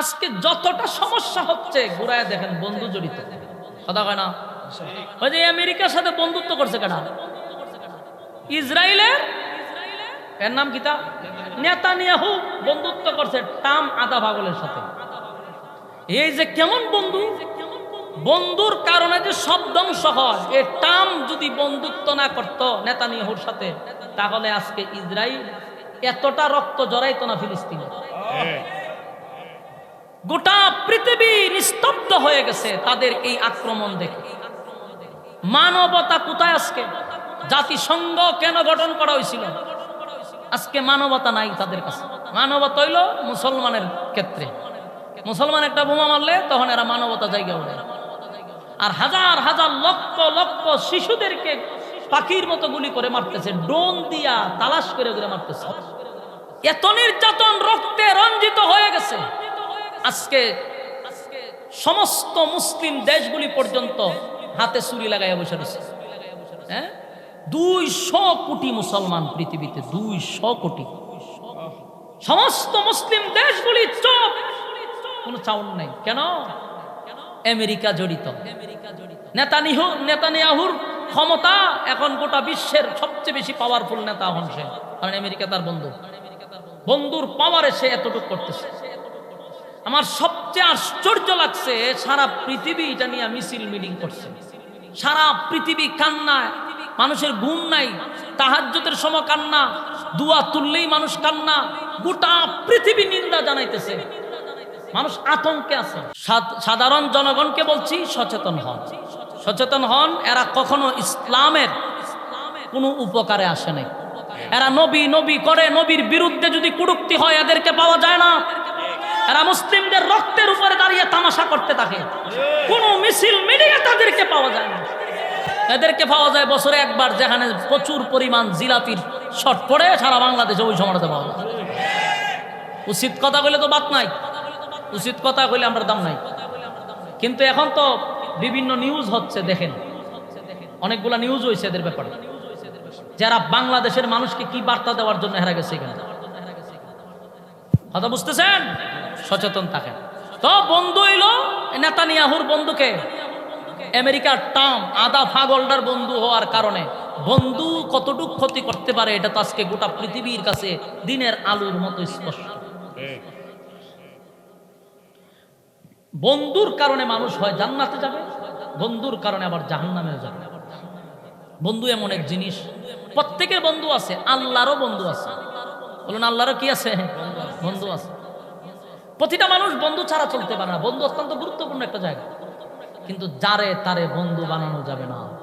আজকে যতটা সমস্যা হচ্ছে, ঘুরায় দেখেন, বন্ধু জড়িত। কথা কয় না? ওই যে আমেরিকার সাথে বন্ধুত্ব করছে কেনা ইসরায়েলের? এর নাম কিতা নেতানিয়াহু বন্ধুত্ব করছে, টাম আদা ভাগলের সাথে। এই যে কেমন বন্ধু? বন্ধুর কারণে যে সব ধ্বংস হয়, এ টাম যদি বন্ধুত্ব না করত নেতানিয়াহুর সাথে, তাহলে আজকে ইসরায়েল এতটা রক্ত জড়াইতো না ফিলিস্তিনে। গোটা পৃথিবী নিস্তব্ধ হয়ে গেছে তাদের এই আক্রমণ দেখে। মানবতা কোথায় আজকে? জাতিসংঘ কেন গঠন করা হয়েছিল? আজকে মানবতা নাই তাদের কাছে। মানবতা হইল মুসলমানের ক্ষেত্রে। মুসলমান একটা বোমা মারলে তখন এরা মানবতা জায়গা ওঠে আর হাজার হাজার, লক্ষ লক্ষ শিশুদেরকে পাখির মতো গুলি করে মারতেছে, ড্রোন দিয়া তালাশ করে করে মারতেছে। এত নির্যাতন রক্তে রঞ্জিত হয়ে গেছে। আজকে সমস্ত মুসলিম দেশগুলি পর্যন্ত হাতে ছুরি লাগাইয়া বসে রয়েছে। হ্যাঁ? দুইশো কোটি মুসলমান পৃথিবীতে, দুইশো কোটি। সমস্ত মুসলিম দেশগুলি চোখ, কোনো চাউন নাই। কেন? আমেরিকা জড়িত। নেতানিহু, নেতানিয়াহুর ক্ষমতা এখন গোটা বিশ্বের সবচেয়ে বেশি পাওয়ারফুল নেতা হন সে। কারণ আমেরিকা তার বন্ধু। বন্ধুর পাওয়ারে সে এতটুকু করতেছে। আমার সবচেয়ে আশ্চর্য লাগছে, সারা পৃথিবী এটা নিয়ে মিছিল মিটিং করছে। সারা পৃথিবী কান্নায়, মানুষের ঘুম নাই তাহাজ্যতের সময় কান্না, দুয়া তুললেই মানুষ কান্না, গোটা পৃথিবী নিন্দা জানাইতেছে। মানুষ আতঙ্কে আছে। সাধারণ জনগণকে বলছি, সচেতন হন। সচেতন হন, এরা কখনো ইসলামের কোনো উপকারে আসে নাই। এরা নবী নবী করে, নবীর বিরুদ্ধে যদি কুড়ুক্তি হয়, এদেরকে পাওয়া যায় না। এরা মুসলিমদের রক্তের উপরে দাঁড়িয়ে তামাশা করতে থাকে। কোন মিছিল মিডিয়া তাদেরকে পাওয়া যায় না। এদেরকে পাওয়া যায় বছরে একবার, যেখানে প্রচুর পরিমাণ জিলাপির শট পড়ে সারা বাংলাদেশে ওই সময়টাতে পাওয়া যায়। উচিত কথা কইলে তো বাদ নাই। উচিত কথা কইলে আমরা দাম নাই। কিন্তু এখন তো বিভিন্ন নিউজ হচ্ছে, দেখেন। অনেকগুলা নিউজ হয়েছে এদের ব্যাপারে। যারা বাংলাদেশের মানুষকে কি বার্তা দেওয়ার জন্য হেরা গেছে এখানে? কথা বুঝতেছেন? সচেতন থাকেন। তো বন্ধু এলো নেতানিয়াহুর বন্ধুকে। আমেরিকার টাম আদা ফাগলটার বন্ধু হওয়ার কারণে। বন্ধু কতটুক ক্ষতি করতে পারে এটা তো আজকে গোটা পৃথিবীর কাছে দিনের আলোর মতো স্পষ্ট। বন্ধুর কারণে মানুষ হয় জান্নাতে যাবে, বন্ধুর কারণে আবার জাহান্নামে যাবে। বন্ধু এমন এক জিনিস, প্রত্যেকের বন্ধু আছে, আল্লাহরও বন্ধু আছে। বলুন আল্লাহরও কি আছে? বন্ধু আছে। প্রতিটা মানুষ বন্ধু ছাড়া চলতে পারে না। বন্ধু অত্যন্ত গুরুত্বপূর্ণ একটা জায়গা। কিন্তু যারে তারে বন্ধু বানানো যাবে না।